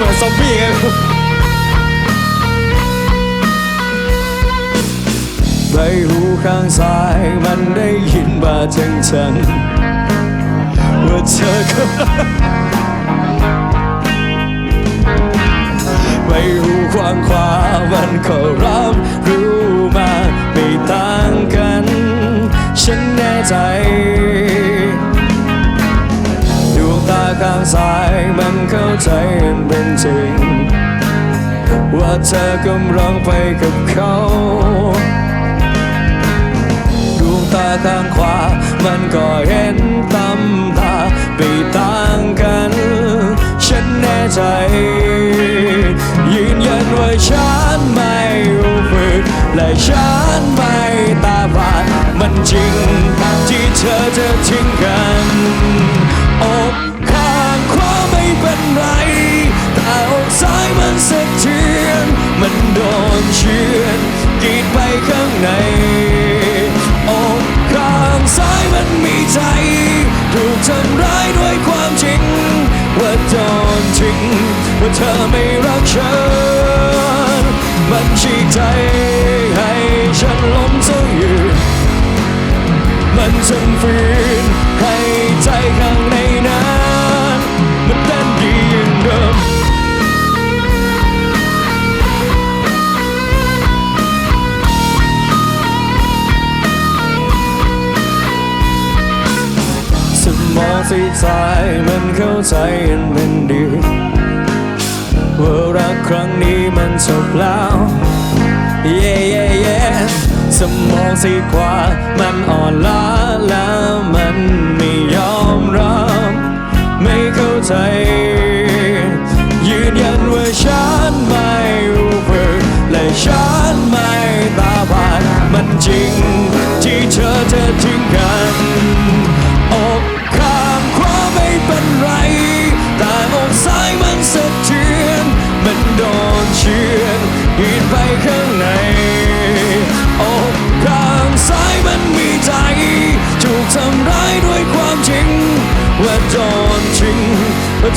หมือนซอมบี้ไงใบหูข้างซ้ายมันได้ยินบาจังฉันว่าเธอก็ใบหูขวางขวามันก็รับรู้มาไม่ต่างกัน ฉันแน่ใจ มันเป็นจริง ว่าเธอกำลังไปกับเขาดวงตาข้างขวา มันก็เห็นตำตาไปต่างกัน ฉันแน่ใจ ยืนยันว่าฉันไม่รู้ฝึกและฉันไม่ตาบาดมันจริงที่เธอจะ ในอกข้างซ้ายมันมีใจ ถูกทำร้ายด้วยความจริง ว่าโดนทิ้งว่าเธอไม่รักฉันมันชี้ใจให้ฉันล้มซะอยืนมันจนฝืน สีสายมันเข้าใจกันเป็นดีว่ารักครั้งนี้มันจบแล้ว เย่เย่เย่สมองซีกขวามันอ่อนล้าแล้วมันไม่ยอมรับ ไม่เข้าใจ ยืนยันว่าฉันไม่รู้ฝึกและฉันไม่ตาบาดมันจริงที่เธอจะทิ้งกัน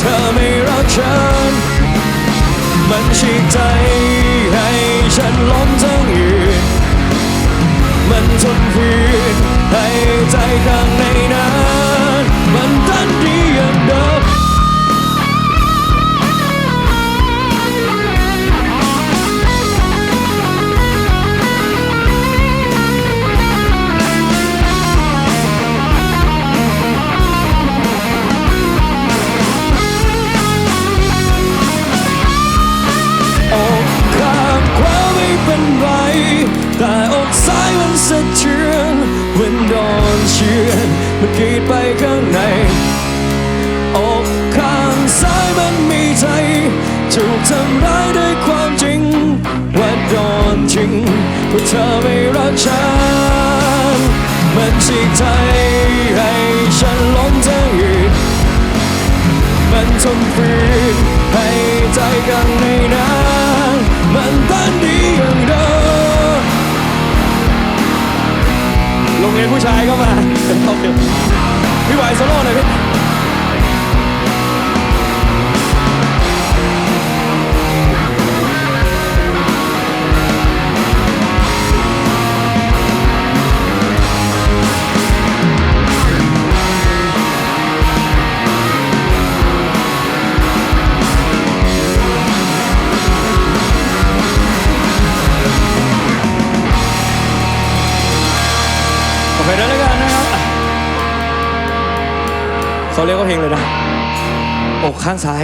ธอไม่รักฉัน มันฉีกใจ มันกรีดไปข้างในอกข้างซ้ายมันมีใจถูกทำร้ายด้วยความจริง ว่าโดนจริงว่าเธอไม่รักฉันมันฉีกใจให้ฉันล้มทั้งยืนมันทนฝืนให้ใจข้างในนั้นมันตันดีอย่างเดิมโรงเรียนผู้ชายก็มา โอเคพี่ไหวโซโล่หน่อยพี่โอเคด้วยแล้วกันนะครับอะ เขาเรียกว่าเพลงเลยนะอกข้างซ้าย